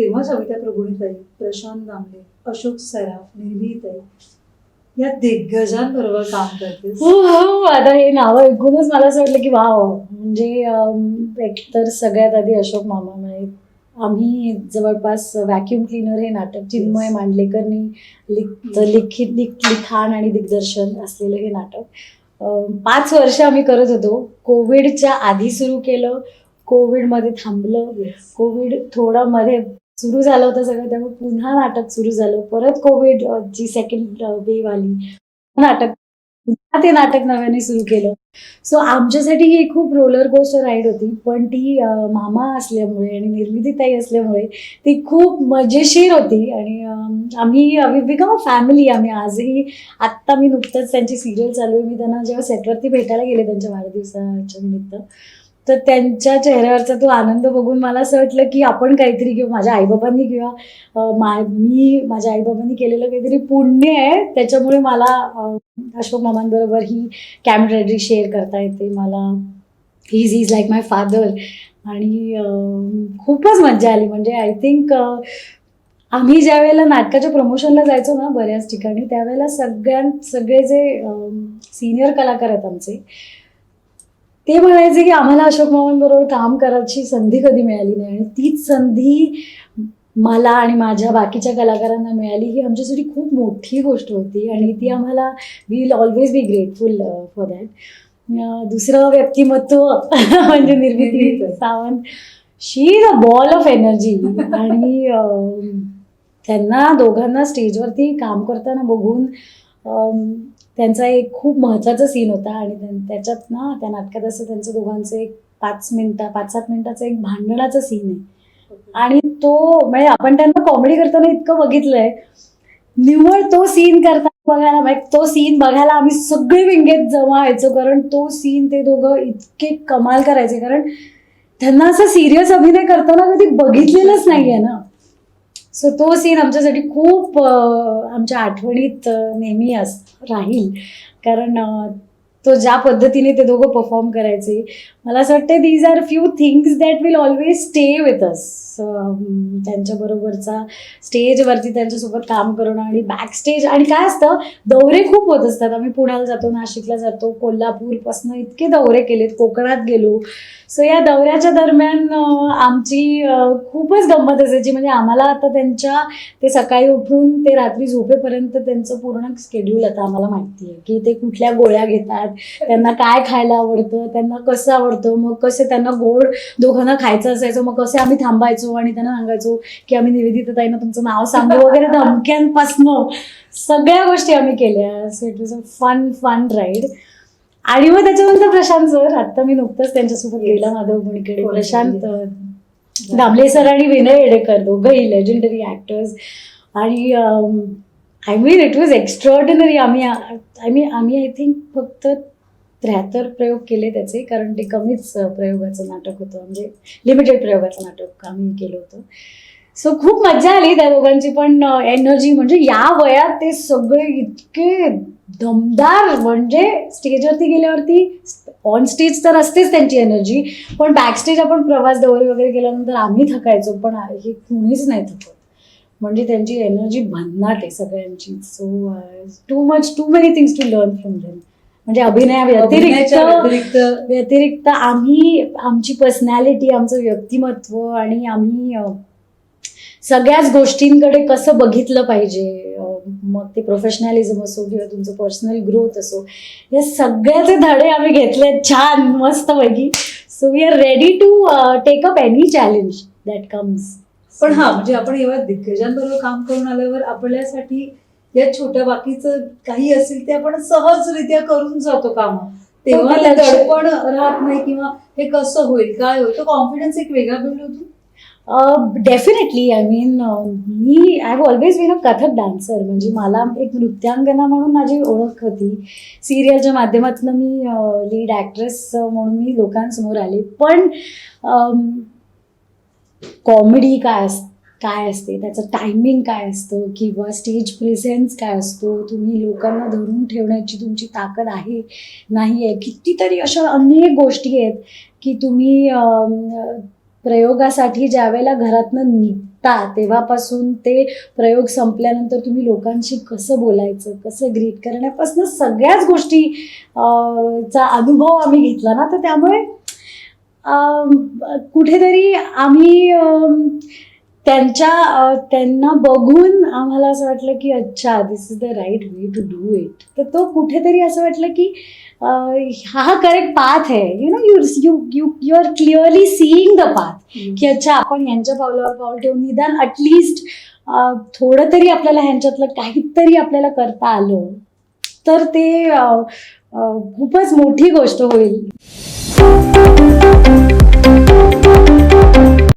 तेव्हा सविता प्रभुणीताई प्रशांत दामले अशोक सराफ निर्भीताई या दिग्गजांबरोबर काम करतेस? हो हो आता हे नावं ऐकूनच मला असं वाटलं की वाव. म्हणजे एकतर सगळ्यात आधी अशोक मामा म्हणजे आम्ही जवळपास व्हॅक्युम क्लीनर हे नाटक चिन्मय मांडलेकरनी लिख लिखित लिख लिखाण आणि दिग्दर्शन असलेलं हे नाटक. पाच वर्ष आम्ही करत होतो. कोविडच्या आधी सुरू केलं. कोविडमध्ये थांबलं. कोविड थोडं मध्ये सुरू झालं होतं सगळं त्यामुळे पुन्हा नाटक सुरू झालं. परत कोविड जी ची सेकंड वेव आली नाटक पुन्हा ते नाटक नव्याने सुरू केलं. सो आमच्यासाठी ही खूप रोलर कोस्टर राईड होती पण ती मामा असल्यामुळे आणि निर्मितीताई असल्यामुळे ती खूप मजेशीर होती आणि आम्ही आम्ही बिकम अ फॅमिली आम्ही आजही आत्ता मी नुकतंच त्यांची सिरियल चालू आहे. मी त्यांना जेव्हा सेटवरती भेटायला गेले त्यांच्या वाढदिवसाच्या निमित्त तर त्यांच्या चेहऱ्यावरचा तो आनंद बघून मला असं वाटलं की आपण काहीतरी किंवा माझ्या आईबाबांनी किंवा मा मी माझ्या आईबाबांनी केलेलं काहीतरी पुण्य आहे. त्याच्यामुळे मला अशोक मामांबरोबर ही कॅमेराडरी शेअर करता येते. मला is is like my father आणि खूपच मजा आली. म्हणजे आय थिंक आम्ही ज्या वेळेला नाटकाच्या प्रमोशनला जायचो ना बऱ्याच ठिकाणी त्यावेळेला सगळ्यां सगळे जे सिनियर कलाकार आहेत आमचे ते म्हणायचे की आम्हाला अशोक मामांबरोबर काम करायची संधी कधी मिळाली नाही आणि तीच संधी मला आणि माझ्या बाकीच्या कलाकारांना मिळाली ही आमच्यासाठी खूप मोठी गोष्ट होती आणि ती आम्हाला we will always be grateful for that दुसरं व्यक्तिमत्व म्हणजे Nirmiti. Sawant. She is a ball of energy आणि त्यांना दोघांना स्टेजवरती काम करताना बघून त्यांचा एक खूप महत्त्वाचा सीन होता आणि त्यां- त्याच्यात ना त्या नाटकात असं त्यांचं दोघांचं एक पाच मिनिटा पाच सात मिनिटाचं एक भांडणाचं सीन आहे. आणि तो म्हणजे आपण त्यांना कॉमेडी करताना इतकं बघितलंय. निव्वळ तो सीन करताना बघायला म्हणजे तो सीन बघायला आम्ही सगळे विंगेत जमा व्हायचो कारण तो सीन ते दोघं इतके कमाल करायचे कारण त्यांना असं सिरियस अभिनय करताना कधी बघितलेलंच नाहीये ना. सो तो सीन आमच्यासाठी खूप आमच्या आठवणीत नेहमी अस राहील. कारण तो ज्या पद्धतीने ते दोघं परफॉर्म करायचे मला असं वाटतं these are few things that will always stay with us त्यांच्याबरोबरचा स्टेजवरती त्यांच्यासोबत काम करणं आणि बॅक स्टेज आणि काय असतं दौरे खूप होत असतात. आम्ही पुण्याला जातो नाशिकला जातो कोल्हापूरपासून इतके दौरे केलेत कोकणात गेलो. सो या दौऱ्याच्या दरम्यान आमची खूपच गंमत असायची. म्हणजे आम्हाला आता त्यांच्या ते सकाळी उठून ते रात्री झोपेपर्यंत त्यांचं पूर्ण स्केड्यूल आता आम्हाला माहिती आहे की ते कुठल्या गोळ्या घेतात त्यांना काय खायला आवडतं त्यांना कसं आवडतं मग कसे त्यांना गोड दोघांना खायचं असायचं मग कसे आम्ही थांबायचो आणि त्यांना सांगायचो की आम्ही निवेदित ताईंना तुमचं नाव सांगू वगैरे धमक्यांपासनं सगळ्या गोष्टी आम्ही केल्या. So it was a fun fun ride आणि मग त्याच्यानंतर प्रशांत सर आता मी नुकतंच त्यांच्यासोबत गेला माधव गुणीकडे? प्रशांत दामले सर आणि विनय येडेकर दोघंही लेजंडरी ॲक्टर्स आणि I mean it was extraordinary आम्ही आय मीन आम्ही आय थिंक फक्त त्र्याहत्तर प्रयोग केले त्याचे कारण ते कमीच प्रयोगाचं नाटक होतं. म्हणजे लिमिटेड प्रयोगाचं नाटक आम्ही केलं होतं. सो खूप मजा आली त्या दोघांची पण एनर्जी म्हणजे या वयात ते सगळे इतके दमदार म्हणजे स्टेजवरती गेल्यावरती ऑन स्टेज तर असतेच त्यांची एनर्जी पण बॅकस्टेज आपण प्रवास दौरे वगैरे केल्यानंतर आम्ही थकायचो पण हे कुणीच नाही थकत म्हणजे त्यांची एनर्जी भन्नाट आहे सगळ्यांची. So too much too many things to learn from them म्हणजे अभिनया व्यतिरिक्त व्यतिरिक्त आम्ही आमची पर्सनॅलिटी आमचं व्यक्तिमत्व आणि आम्ही सगळ्याच गोष्टींकडे कसं बघितलं पाहिजे मग ते प्रोफेशनॅलिझम असो किंवा तुमचं पर्सनल ग्रोथ असो या सगळ्याचे धडे आम्ही घेतले छान मस्त पैकी. So we are ready to take up any challenge that comes पण हा म्हणजे आपण एवढ्या दिग्गजांबरोबर काम करून आल्यावर आपल्यासाठी या छोट्या बाकीचं काही असेल ते आपण सहजरित्या करून जातो काम. तेव्हा ते ते लक्ष- दडपण राहत नाही किंवा हे कसं होईल काय होईल? तो कॉन्फिडन्स एक वेगळा बिल्ड होतो. Definitely I mean me I have always been a Kathak dancer म्हणजे मला एक नृत्यांगना म्हणून माझी ओळख होती. सिरियलच्या माध्यमातून मी लीड ॲक्ट्रेस म्हणून मी लोकांसमोर आले. पण कॉमेडी काय अस काय असते? त्याचं टायमिंग काय असतं? किंवा स्टेज प्रेझेन्स काय असतो? तुम्ही लोकांना धरून ठेवण्याची तुमची ताकद आहे नाही आहे? कितीतरी अशा अनेक गोष्टी आहेत की तुम्ही प्रयोगासाठी ज्या वेळेला घरातनं निघता तेव्हापासून ते प्रयोग संपल्यानंतर तुम्ही लोकांशी कसं बोलायचं कसं ग्रीट करण्यापासून सगळ्याच गोष्टी चा अनुभव आम्ही घेतला ना? तर त्यामुळे कुठेतरी आम्ही त्यांच्या त्यांना बघून आम्हाला असं वाटलं की अच्छा this is the right way to do it तर तो कुठेतरी असं वाटलं की हा करेक्ट पाथ आहे. You know you you you you are clearly seeing the path की अच्छा आपण यांच्या पावलावर पाऊल ठेवून निदान अटलिस्ट थोडं तरी आपल्याला ह्यांच्यातलं काहीतरी आपल्याला करता आलं. तर ते खूपच मोठी गोष्ट होईल. Thank you.